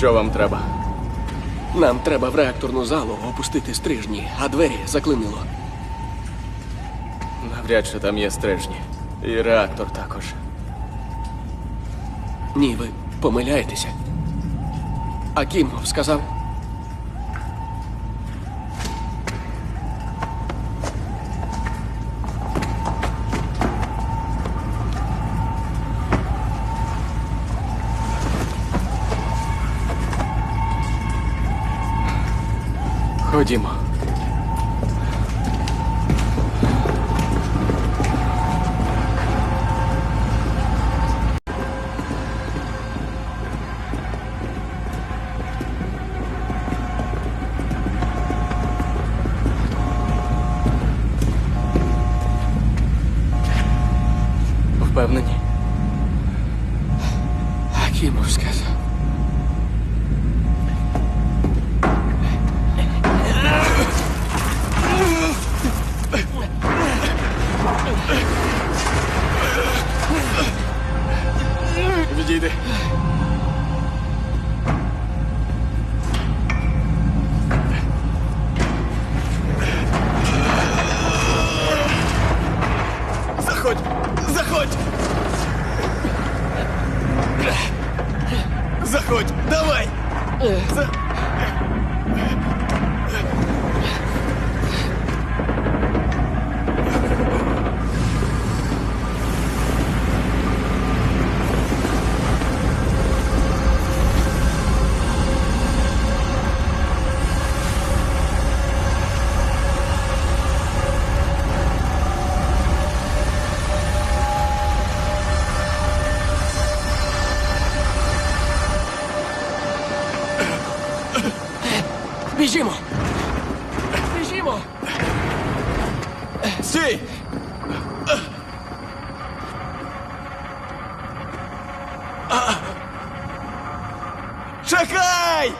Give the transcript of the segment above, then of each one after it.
Що вам треба? Нам треба в реакторну залу опустити стрижні, а двері заклинило. Навряд чи там є стрижні. І реактор також. Ні, ви помиляєтеся. Акімов сказав. Ходімо. Впевнені. Акімов сказав. За... Біжімо! Біжімо! Стій! Чекай!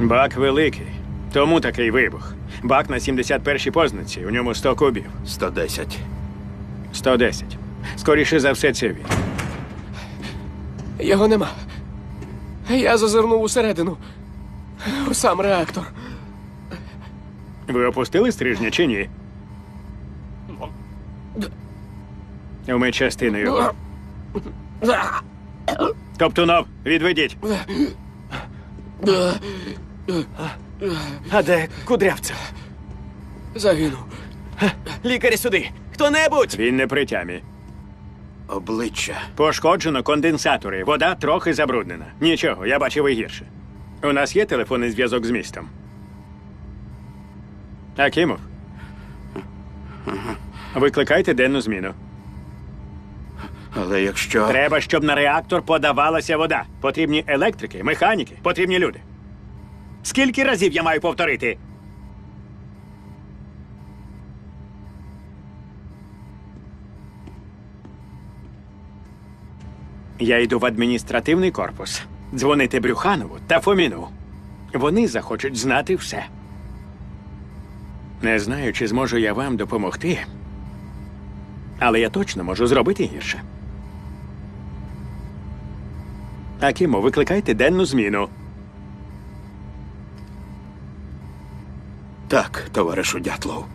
Бак великий, тому такий вибух. Бак на 71-й познаці, у ньому 100 кубів. 110. 110. Скоріше за все, це він. Його нема. Я зазирнув усередину. У сам реактор. Ви опустили стрижня чи ні? Ми частину його. Топтунов, відведіть. А де кудрявцев? Загинув. Лікарі сюди! Хто-небудь! Він не при тямі. Обличчя. Пошкоджено конденсатори. Вода трохи забруднена. Нічого, я бачив і гірше. У нас є телефонний зв'язок з містом. Акімов. Викликайте денну зміну. Але якщо. Треба, щоб на реактор подавалася вода. Потрібні електрики, механіки, потрібні люди. Скільки разів я маю повторити? Я йду в адміністративний корпус. Дзвонити Брюханову та Фоміну. Вони захочуть знати все. Не знаю, чи зможу я вам допомогти. Але я точно можу зробити гірше. Акімо, викликайте денну зміну. Так, товаришу Дятлов.